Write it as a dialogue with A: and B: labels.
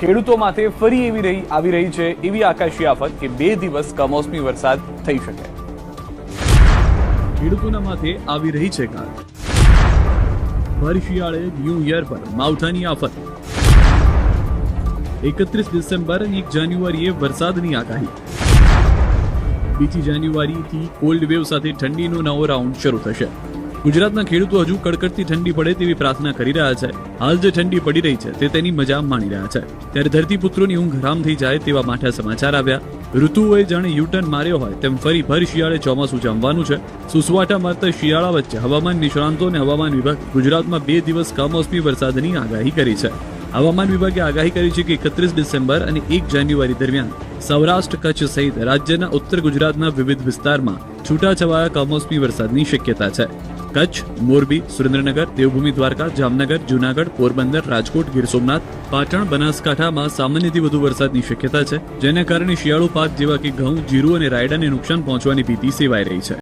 A: ખેડૂતો માથે ફરી એવી રહી આવી રહી છે એવી આકાશી આફત કે બે દિવસ કમોસમી વરસાદ થઈ શકે. ખેડૂતોના માથે આવી રહી છે કાળ. ભર શિયાળે ન્યૂ યર પર માવઠાની આફત. એકત્રીસ ડિસેમ્બર અને એક જાન્યુઆરીએ વરસાદની આગાહી. બીજી જાન્યુઆરીથી કોલ્ડ વેવ સાથે ઠંડીનો નવો રાઉન્ડ શરૂ થશે. ગુજરાતના ખેડૂતો હજુ કડકડતી ઠંડી પડે તેવી પ્રાર્થના કરી રહ્યા છે. હાલ જે ઠંડી પડી રહી છે તે તેની મજા માણી રહ્યા છે. ત્યારે ધરતીપુત્રોની ઊંઘ હરામ થઈ જાય તેવા માઠા સમાચાર આવ્યા. ઋતુઓએ જાણે યુટર્ન માર્યો હોય તેમ ફરી ભર શિયાળે ચોમાસું જામવાનું છે. સુસવાટા મારતા શિયાળા વચ્ચે હવામાન નિષ્ણાંતો અને હવામાન વિભાગ ગુજરાતમાં બે દિવસ કમોસમી વરસાદની આગાહી કરી છે. હવામાન વિભાગે આગાહી કરી છે કે એકત્રીસ ડિસેમ્બર અને એક જાન્યુઆરી દરમિયાન સૌરાષ્ટ્ર કચ્છ સહિત રાજ્યના ઉત્તર ગુજરાતના વિવિધ વિસ્તારમાં છૂટાછવાયા કમોસમી વરસાદની શક્યતા છે. કચ્છ, મોરબી, સુરેન્દ્રનગર, દેવભૂમિ, દ્વારકા, જામનગર, જૂનાગઢ, પોરબંદર, રાજકોટ, ગીર સોમનાથ, પાટણ, બનાસકાંઠામાં સામાન્યથી વધુ વરસાદની શક્યતા છે, જેના કારણે શિયાળુ પાક જેવા કે ઘઉં, જીરું અને રાયડાને નુકસાન પહોંચવાની ભીતિ સેવાઈ રહી છે.